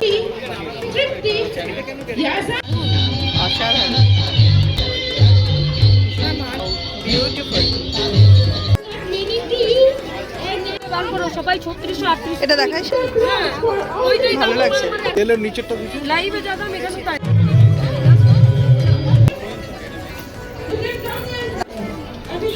তৃপ্তি ইয়াসা অসাধারণ বিউটিফুল মিনিটি দান করো সবাই ছত্রিশশো আটত্রিশ এটা দেখাই ভালো লাগছে। তেলের নিচেরটা লাইভে যা দাম এখানে তাই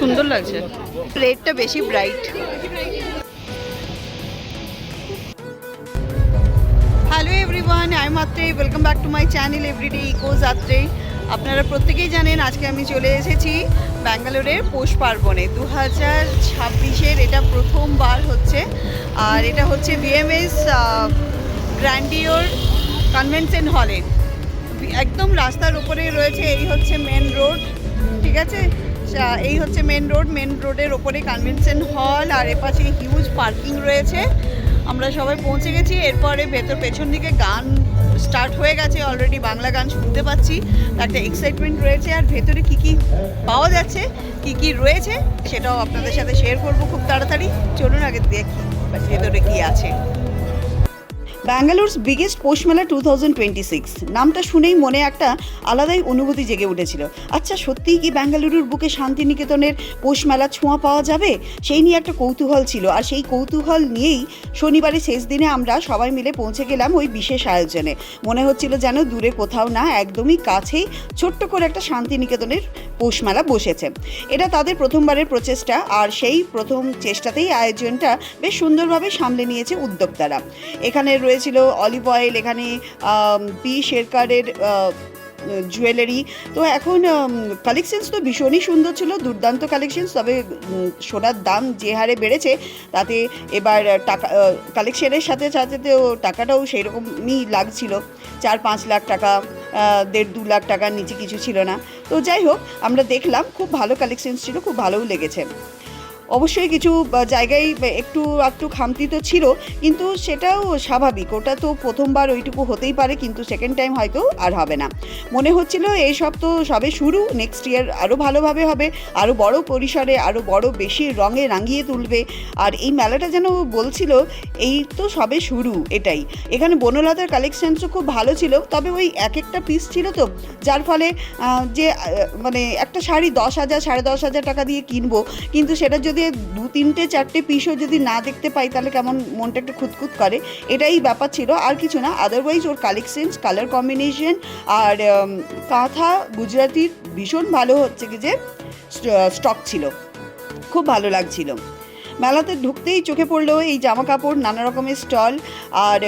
সুন্দর লাগছে। রেডটা বেশি bright hello everyone I Mhatre welcome back to my channel everyday echo যাত্রে আপনারা প্রত্যেকেই জানেন, আজকে আমি চলে এসেছি ব্যাঙ্গালোরের পৌষ পার্বণে। দু হাজার ছাব্বিশের এটা প্রথমবার হচ্ছে। আর এটা হচ্ছে বিএমএস গ্র্যান্ডিওর কনভেনশন হলে একদম রাস্তার উপরেই রয়েছে, এই হচ্ছে মেন রোড ঠিক আছে? এই হচ্ছে মেন রোড মেন রোডের ওপরে কনভেনশন হল আর এপাশে হিউজ পার্কিং রয়েছে। আমরা সবাই পৌঁছে গেছি, এরপরে ভেতর পেছন দিকে গান স্টার্ট হয়ে গেছে অলরেডি বাংলা গান শুনতে পাচ্ছি, একটা এক্সাইটমেন্ট রয়েছে, আর ভেতরে কি কি পাওয়া যাচ্ছে, কি কি রয়েছে, সেটাও আপনাদের সাথে শেয়ার করব খুব তাড়াতাড়ি। চলুন আগে দেখি ভেতরে কি আছে। ব্যাঙ্গালোরস বিগেস্ট পৌষ মেলা টু থাউজেন্ড টোয়েন্টি সিক্স নামটা শুনেই মনে একটা আলাদাই অনুভূতি জেগে উঠেছিল। আচ্ছা সত্যিই কি ব্যাঙ্গালুরুর বুকে শান্তিনিকেতনের পৌষ মেলা ছোঁয়া পাওয়া যাবে? সেই নিয়ে একটা কৌতূহল ছিল। আর সেই কৌতূহল নিয়েই শনিবারের শেষ দিনে আমরা সবাই মিলে পৌঁছে গেলাম ওই বিশেষ আয়োজনে। মনে হচ্ছিল যেন দূরে কোথাও না, একদমই কাছেই ছোট্ট করে একটা শান্তিনিকেতনের পৌষ মেলা বসেছে। এটা তাদের প্রথমবারের প্রচেষ্টা, আর সেই প্রথম চেষ্টাতেই আয়োজনটা বেশ সুন্দরভাবে সামলে নিয়েছে উদ্যোক্তারা। এখানে রয়েছিল অলিভ অয়েল এখানে বি শেরকারের জুয়েলারি তো এখন কালেকশনস তো ভীষণই সুন্দর ছিল, দুর্দান্ত কালেকশনস তবে সোনার দাম যে হারে বেড়েছে, তাতে এবার টাকা কালেকশনের সাথে সাথে তো টাকাটাও সেই রকমই লাগছিল। চার পাঁচ লাখ টাকা দেড় দু লাখ টাকার নিচে কিছু ছিল না। তো যাই হোক, আমরা দেখলাম, খুব ভালো কালেকশনস ছিল, খুব ভালোও লেগেছে। অবশ্যই কিছু জায়গায় একটু একটু খামতি তো ছিল, কিন্তু সেটাও স্বাভাবিক। ওটা তো প্রথমবার ওইটুকু হতেই পারে, কিন্তু সেকেন্ড টাইম হয়তো আর হবে না। মনে হচ্ছিল এইসব তো সবে শুরু নেক্সট ইয়ার আরও ভালোভাবে হবে আরও বড় পরিসরে আরও বড় বেশি রঙে রাঙিয়ে তুলবে। আর এই মেলাটা যেন বলছিল, এই তো সবে শুরু, এটাই। এখানে বনলতার কালেকশনসও খুব ভালো ছিল, তবে ওই এক একটা পিস ছিল তো, যার ফলে যে মানে একটা শাড়ি দশ হাজার, সাড়ে দশ হাজার টাকা দিয়ে কিনবো, কিন্তু সেটা যদি দু তিনটে, চারটে পিসও যদি না দেখতে পাই, তাহলে কেমন মনটা একটু খুঁতখুত করে? এটাই ব্যাপার ছিল, আর কিছু না। আদারওয়াইজ ওর কালেকশনস কালার কম্বিনেশন আর কাঁথা গুজরাটির ভীষণ ভালো হচ্ছে কি যে স্টক ছিল। খুব ভালো লাগছিল। মেলাতে ঢুকতেই চোখে পড়ল এই জামা কাপড় নানা রকমের স্টল আর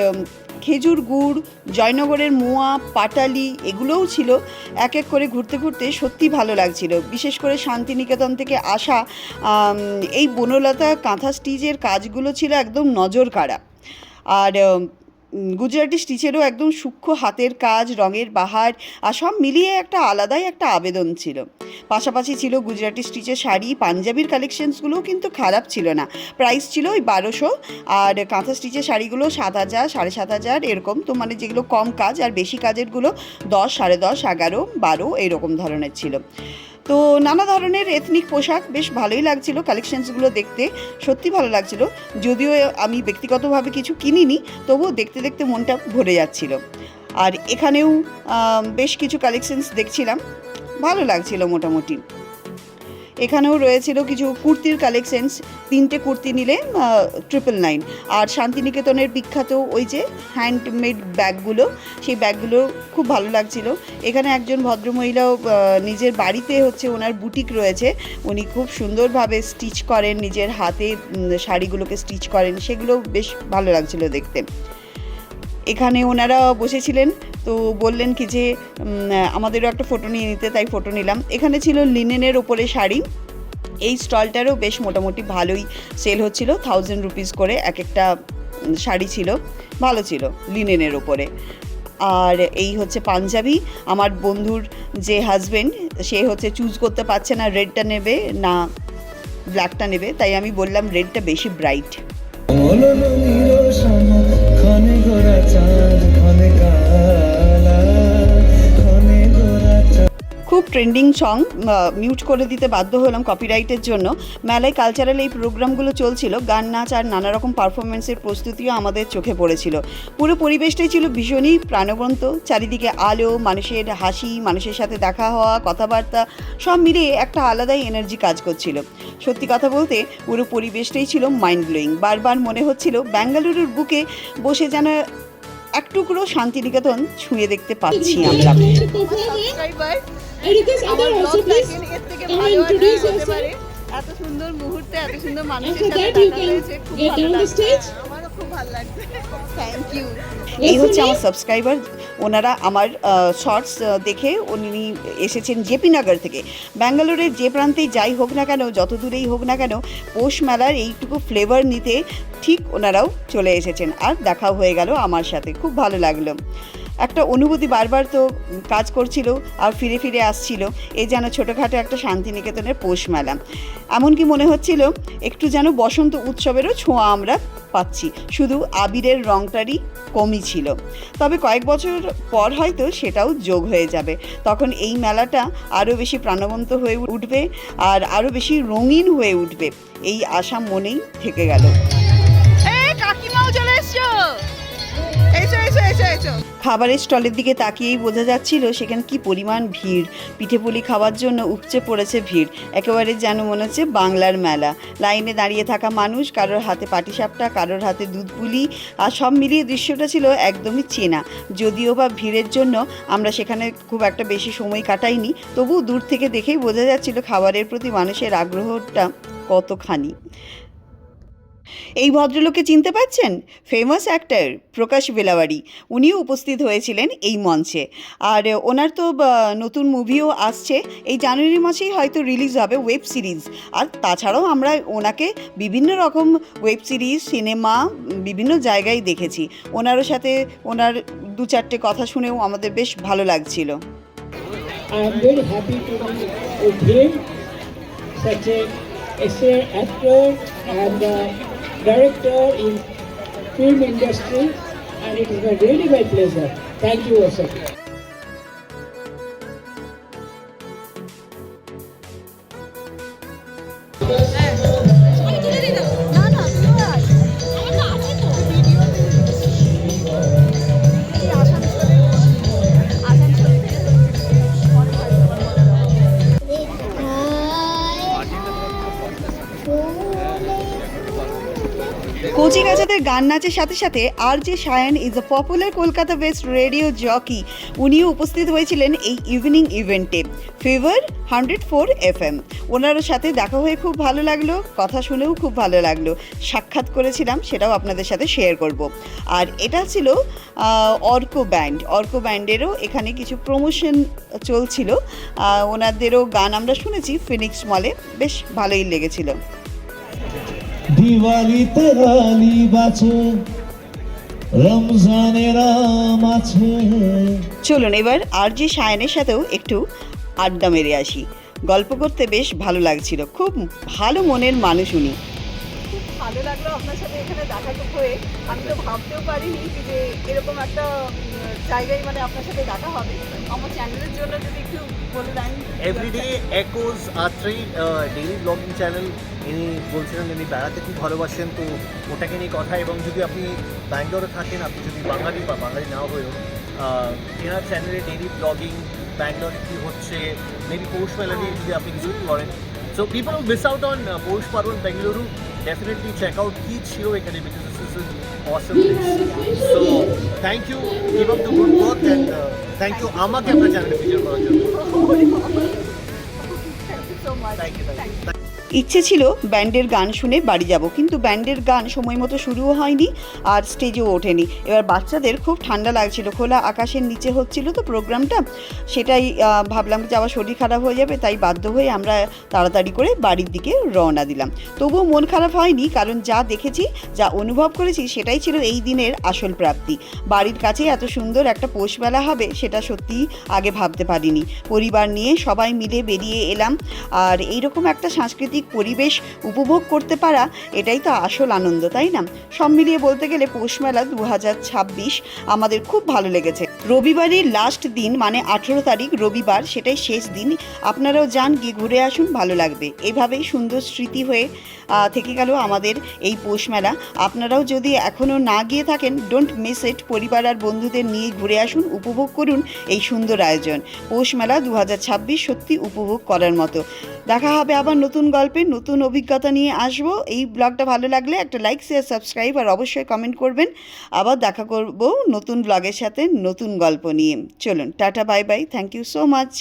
খেজুর গুড়, জয়নগরের মোয়া, পাটালি এগুলোও ছিল। এক এক করে ঘুরতে ঘুরতে সত্যি ভালো লাগছিল। বিশেষ করে শান্তিনিকেতন থেকে আসা এই বনলতা কাঁথা স্টিচের কাজগুলো ছিল একদম নজর কাড়া আর গুজরাটি স্টিচেরও একদম সূক্ষ্ম হাতের কাজ, রঙের বাহার, আর সব মিলিয়ে একটা আলাদাই একটা আবেদন ছিল। পাশাপাশি ছিল গুজরাটি স্টিচের শাড়ি, পাঞ্জাবির কালেকশনসগুলোও কিন্তু খারাপ ছিল না। প্রাইস ছিল ওই বারোশো, আর কাঁথা স্টিচের শাড়িগুলো সাত হাজার, সাড়ে সাত হাজার, এরকম। তো মানে যেগুলো কম কাজ, আর বেশি কাজেরগুলো দশ, সাড়ে দশ, এগারো, বারো, এরকম ধরনের ছিল। তো নানা ধরনের এথনিক পোশাক বেশ ভালোই লাগছিল কালেকশনসগুলো দেখতে। সত্যি ভালো লাগছিল। যদিও আমি ব্যক্তিগতভাবে কিছু কিনিনি, তবুও দেখতে দেখতে মনটা ভরে যাচ্ছিল। আর এখানেও বেশ কিছু কালেকশনস দেখছিলাম। ভালো লাগছিল মোটামুটি। এখানেও রয়েছিল কিছু কুর্তির কালেকশনস তিনটে কুর্তি নিলে ট্রিপল নাইন আর শান্তিনিকেতনের বিখ্যাত ওই যে হ্যান্ডমেড ব্যাগগুলো, সেই ব্যাগগুলো খুব ভালো লাগছিল। এখানে একজন ভদ্রমহিলাও নিজের বাড়িতে হচ্ছে ওনার বুটিক রয়েছে। উনি খুব সুন্দরভাবে স্টিচ করেন, নিজের হাতে শাড়িগুলোকে স্টিচ করেন। সেগুলো বেশ ভালো লাগছিল দেখতে। এখানে ওনারা বসেছিলেন, তো বললেন কি যে আমাদেরও একটা ফটো নিয়ে নিতে, তাই ফটো নিলাম। এখানে ছিল লিনেনের ওপরে শাড়ি। এই স্টলটারও বেশ মোটামুটি ভালোই সেল হচ্ছিল থাউজেন্ড রুপিস করে এক একটা শাড়ি ছিল, ভালো ছিল লিনেনের ওপরে। আর এই হচ্ছে পাঞ্জাবি। আমার বন্ধুর যে হাজবেন্ড সে হচ্ছে চুজ করতে পারছে না রেডটা নেবে, না ব্ল্যাকটা নেবে, তাই আমি বললাম রেডটা বেশি ব্রাইট ট্রেন্ডিং সং মিউট করে দিতে বাধ্য হলাম কপিরাইটের জন্য। মেলায় কালচারাল এই প্রোগ্রামগুলো চলছিল, গান, নাচ আর নানা রকম পারফরমেন্সের প্রস্তুতিও আমাদের চোখে পড়েছিল। পুরো পরিবেশটাই ছিল ভীষণই প্রাণবন্ত, চারিদিকে আলো, মানুষের হাসি, মানুষের সাথে দেখা হওয়া, কথাবার্তা, সব মিলিয়ে একটা আলাদাই এনার্জি কাজ করছিল। সত্যি কথা বলতে, পুরো পরিবেশটাই ছিল মাইন্ড ব্লোয়িং বারবার মনে হচ্ছিল বেঙ্গালুরুর বুকে বসে যেন এক টুকরো শান্তিনিকেতন ছুঁয়ে দেখতে পাচ্ছি আমরা। আমার ব্লগ দেখেন এর থেকে ভালো and আর কি introduce হতে পারে এত সুন্দর মুহূর্তে এত সুন্দর মানুষের সাথে দেখা হয়েছে খুব ভালো লাগছে। আমারও খুব ভালো লাগছে। থ্যাংক ইউ এই হচ্ছে আমার সাবস্ক্রাইবার ওনারা আমার শর্টস দেখে উনি এসেছেন জেপি নগর থেকে। ব্যাঙ্গালোরের যে প্রান্তেই যাই হোক না কেন যত দূরেই হোক না কেন পৌষ মেলার এইটুকু ফ্লেভার নিতে ঠিক ওনারাও চলে এসেছেন। আর দেখাও হয়ে গেল আমার সাথে। খুব ভালো লাগল। একটা অনুভূতি বারবার তো কাজ করছিল আর ফিরে ফিরে আসছিল। এই যেন ছোটোখাটো একটা শান্তিনিকেতনের পৌষ মেলা। এমনকি মনে হচ্ছিল একটু যেন বসন্ত উৎসবেরও ছোঁয়া আমরা পাচ্ছি। শুধু আবিরের রংটারই কমই ছিল। তবে কয়েক বছর পর হয়তো সেটাও যোগ হয়ে যাবে। তখন এই মেলাটা আরও বেশি প্রাণবন্ত হয়ে উঠবে আর আরও বেশি রঙিন হয়ে উঠবে। এই আশা মনেই থেকে গেল। খাবারের স্টলের দিকে তাকিয়েই বোঝা যাচ্ছিল সেখানে কি পরিমাণ ভিড়। পিঠেপুলি খাওয়ার জন্য উপচে পড়েছে ভিড়। একেবারে যেন মনে হচ্ছে বাংলার মেলা। লাইনে দাঁড়িয়ে থাকা মানুষ, কারোর হাতে পাটিসাপটা, কারোর হাতে দুধ পুলি, আর সব মিলিয়ে দৃশ্যটা ছিল একদমই চেনা। যদিও বা ভিড়ের জন্য আমরা সেখানে খুব একটা বেশি সময় কাটাইনি, তবুও দূর থেকে দেখেই বোঝা যাচ্ছিল খাবারের প্রতি মানুষের আগ্রহটা কতখানি। এই ভদ্রলোককে চিনতে পাচ্ছেন? Famous actor Prakash Belawadi. উনিও উপস্থিত হয়েছিলেন এই মঞ্চে। আর ওনার তো নতুন মুভিও আসছে। এই জানুয়ারি মাসেই হয়তো রিলিজ হবে ওয়েব সিরিজ আর তাছাড়াও আমরা ওনাকে বিভিন্ন রকম ওয়েব সিরিজ সিনেমা বিভিন্ন জায়গায় দেখেছি। ওনারও সাথে ওনার দু চারটে কথা শুনেও আমাদের বেশ ভালো লাগছিল। Such a excellent actor and uh, director in film industry, and it is my really my pleasure. Thank you, sir. গান নাচের সাথে সাথে আর যে Sayan is a popular Kolkata based radio jockey উনিও উপস্থিত হয়েছিলেন এই ইভিনিং ইভেন্টে fever hundred four F M ওনার সাথে দেখা হয়ে খুব ভালো লাগল, কথা শুনেও খুব ভালো লাগল। সাক্ষাৎ করেছিলাম, সেটাও আপনাদের সাথে শেয়ার করব। আর এটা ছিল অর্ক ব্যান্ড। অর্ক ব্যান্ডেরও এখানে কিছু প্রমোশন চলছিল। ওনাদেরও গান আমরা শুনেছি ফিনিক্স মলে বেশ ভালোই লেগেছিল। দিওয়ালিতে গালি বাছে রমজানের আছে। চলুন এবার আর জি সায়নের সাথেও একটু আড্ডা মেরে আসি। গল্প করতে বেশ ভালো লাগছিল, খুব ভালো মনের মানুষ উনি। ভালো লাগল আপনার সাথে এখানে দেখা হয়ে। আমি তো ভাবতেও পারিনি যে এরকম একটা জায়গায় মানে আপনার সাথে দেখা হবে। আমার চ্যানেলের জন্য যদি একটু বলে দেন। Everyday echoes Atri daily blogging channel ইনি বলছিলেন ইনি বেড়াতে খুব ভালোবাসেন। তো ওটাকে নিয়ে কথা, এবং যদি আপনি ব্যাঙ্গালোরে থাকেন, আপনি যদি বাঙালি বা বাঙালি না হয়েও এনার চ্যানেলে ডেইলি ব্লগিং ব্যাঙ্গালোরে কী হচ্ছে মেবি পৌষ মেলা নিয়ে যদি আপনি কিছু করেন। So people miss out on Poush Parbon, Bengaluru. Definitely check out কী ছিল এখানে because this is Assam so thank you keep up the good work and thank you আমাকে আপনার চ্যানেলে ফিচার করার জন্য thank you so much thank you thank you ইচ্ছে ছিল ব্যান্ডের গান শুনে বাড়ি যাব, কিন্তু ব্যান্ডের গান সময় মতো শুরুও হয়নি আর স্টেজেও ওঠেনি। এবার বাচ্চাদের খুব ঠান্ডা লাগছিল, খোলা আকাশের নিচে হচ্ছিল তো প্রোগ্রামটা। সেটাই ভাবলাম যে আবার শরীর খারাপ হয়ে যাবে, তাই বাধ্য হয়ে আমরা তাড়াতাড়ি করে বাড়ির দিকে রওনা দিলাম। তবুও মন খারাপ হয়নি, কারণ যা দেখেছি, যা অনুভব করেছি, সেটাই ছিল এই দিনের আসল প্রাপ্তি। বাড়ির কাছে এত সুন্দর একটা পোষমেলা হবে, সেটা সত্যিই আগে ভাবতে পারিনি। পরিবার নিয়ে সবাই মিলে বেরিয়ে এলাম, আর এইরকম একটা সাংস্কৃতিক পরিবেশ উপভোগ করতে পারা, এটাই তো আসল আনন্দ, তাই না? সব মিলিয়ে বলতে গেলে পৌষ মেলা দু হাজার ছাব্বিশ আমাদের খুব ভালো লেগেছে। রবিবারই লাস্ট দিন মানে আঠেরো তারিখ, রবিবার, সেটাই শেষ দিন। আপনারাও যান, গিয়ে ঘুরে আসুন, ভালো লাগবে। এভাবেই সুন্দর স্মৃতি হয়ে থেকে গেল আমাদের এই পৌষ মেলা। আপনারাও যদি এখনও না গিয়ে থাকেন ডোন্ট মিস ইট পরিবার আর বন্ধুদের নিয়ে ঘুরে আসুন, উপভোগ করুন এই সুন্দর আয়োজন। পৌষ মেলা দু হাজার ছাব্বিশ সত্যি উপভোগ করার মতো। দেখা হবে আবার নতুন গল্পে, নতুন অভিজ্ঞতা নিয়ে আসব। এই ব্লগটা ভালো লাগলে একটা লাইক শেয়ার সাবস্ক্রাইব আর অবশ্যই কমেন্ট করবেন। আবার দেখা করব নতুন ব্লগের সাথে, নতুন গল্প নিয়ে। চলুন tata bye bye. Thank you so much